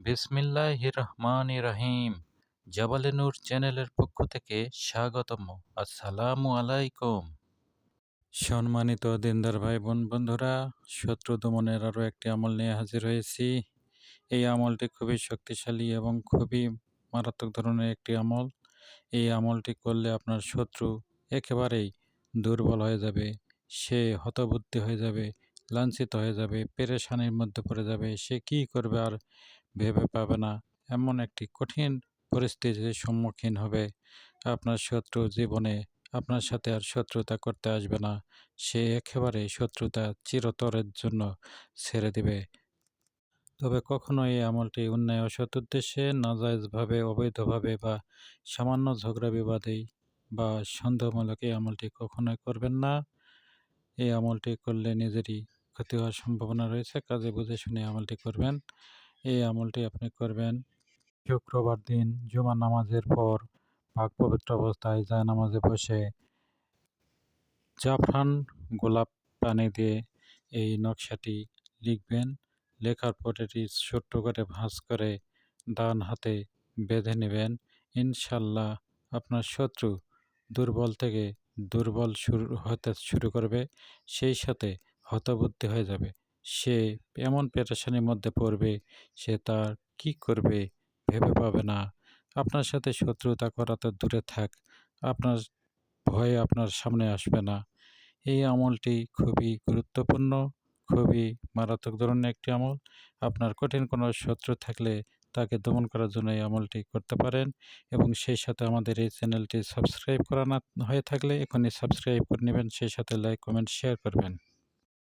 বিসমিল্লাহ রহমান রহিম জাবালে নূর চ্যানেলের পক্ষ থেকে স্বাগতম। আসসালামু আলাইকুম। সম্মানিত দিনদার ভাই বোন বন্ধুরা শত্রু দমনের আরও একটি আমল নিয়ে হাজির হয়েছি। এই আমলটি খুবই শক্তিশালী এবং খুবই মারাত্মক ধরনের একটি আমল। এই আমলটি করলে আপনার শত্রু একেবারেই দুর্বল হয়ে যাবে, সে হতবুদ্ধি হয়ে যাবে, লাঞ্ছিত হয়ে যাবে, পেরেশানির মধ্যে পড়ে যাবে, সে কি করবে আর ভেবে পাবে না। এমন একটি কঠিন পরিস্থিতির সম্মুখীন হবে। আপনার শত্রু জীবনে আপনার সাথে আর শত্রুতা করতে আসবে না। সে একেবারে শত্রুতা চিরতরের জন্য ছেড়ে দিবে। তবে কখনো এই আমলটি অন্যায় অসৎ উদ্দেশ্যে নাজায়জভাবে, অবৈধভাবে বা সামান্য ঝগড়া বিবাদেই বা সন্দেহমূলক এই আমলটি কখনোই করবেন না। এই আমলটি করলে নিজেরই ক্ষতি হওয়ার সম্ভাবনা রয়েছে। কাজে বুঝে শুনে আমলটি করবেন। এই আমলটি আপনি করবেন। শুক্রবার দিন জুমা নামাজের পর পাক পবিত্র অবস্থায় যায় নামাজে বসে। জাফরান গোলাপ পানি দিয়ে এই নকশাটি লিখবেন। লেখার পর এটি ছোট্ট করে ভাঁজ করে ডান হাতে বেঁধে নেবেন। ইনশাল্লাহ আপনার শত্রু দুর্বল থেকে দুর্বল শুরু হতে শুরু করবে, সেই সাথে হতবুদ্ধি হয়ে যাবে। সে এমন পেরেশানির মধ্যে পড়বে, সে তার কি করবে ভেবে পাবে না। আপনার সাথে শত্রুতা করা তো দূরে থাক, আপনার ভয়ে আপনার সামনে আসবে না। এই আমলটি খুবই গুরুত্বপূর্ণ, খুবই মারাত্মক ধরনের একটি আমল। আপনার কঠিন কোনো শত্রু থাকলে তাকে দমন করার জন্য এই আমলটি করতে পারেন এবং সেই সাথে আমাদের এই চ্যানেলটি সাবস্ক্রাইব করা না হয়ে থাকলে এখনই সাবস্ক্রাইব করে নেবেন, সেই সাথে লাইক, কমেন্ট, শেয়ার করবেন।